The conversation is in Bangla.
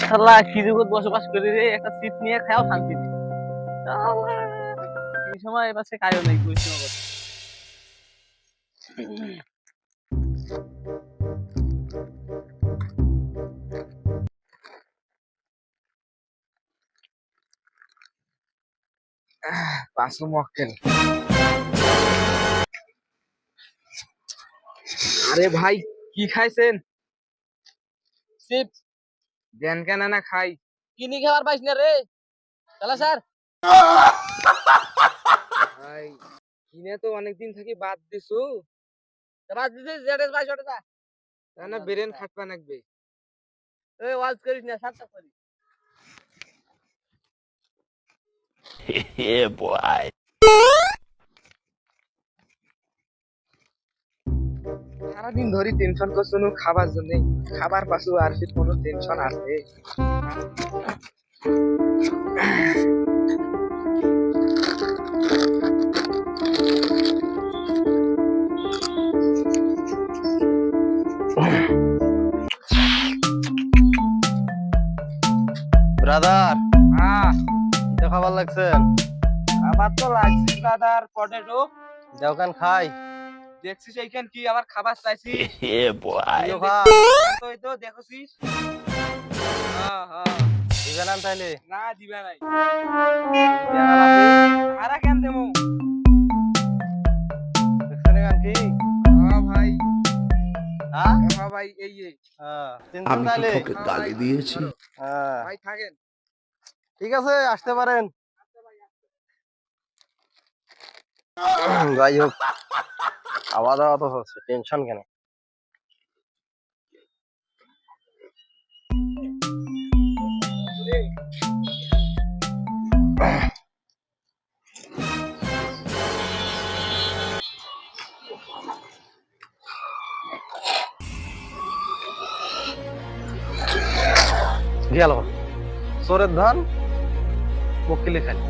শালা কি জগৎ বসবাস করি রে? একটা সিট নিয়ে খাও শান্তি নেই। এই সময় এবার সে কায়ও নেই পাঁচশো মক্কেল। আরে ভাই কি খাইছেন? সিট দেন কেন না খাই কিনি খাবার পাইস না রে শালা স্যার ভাই কিনে তো অনেকদিন থেকে বাদ দিছু বাদ দিতে জেডেস বাইশ ওটা তা না বেরেন খাটবা লাগবে এই ওয়াজ করিস না সাতটা করিস yeah, boy. সারাদিন ধরে টেনশন করছ নু খাবার জন্য। খাবার পাশু আর ফির কোনো টেনশন আছে। ব্রাদার হ্যাঁ। খাবার লাগছে? খাবার তো লাগছে দাদার পটেটো। দেওকান খাই। দেখছিস এইখান কি আবার খাবার চাইছি boy. তুইও খা তো দেখছিস? হ্যাঁ হ্যাঁ। তাইলে? না দিবা নাই। আরা কেন দেমু দেখছেন গান কি হ্যাঁ ভাই। হ্যাঁ? হ্যাঁ ভাই এই এই হ্যাঁ আমি কি তোকে গালি দিয়েছি। হ্যাঁ। ভাই থাকেন। ঠিক আছে আসতে পারেন। যাই হোক। খাওয়া দাওয়া তো হচ্ছে টেনশন কেন? গেল। চোরের ধান মক্কিলে খালি।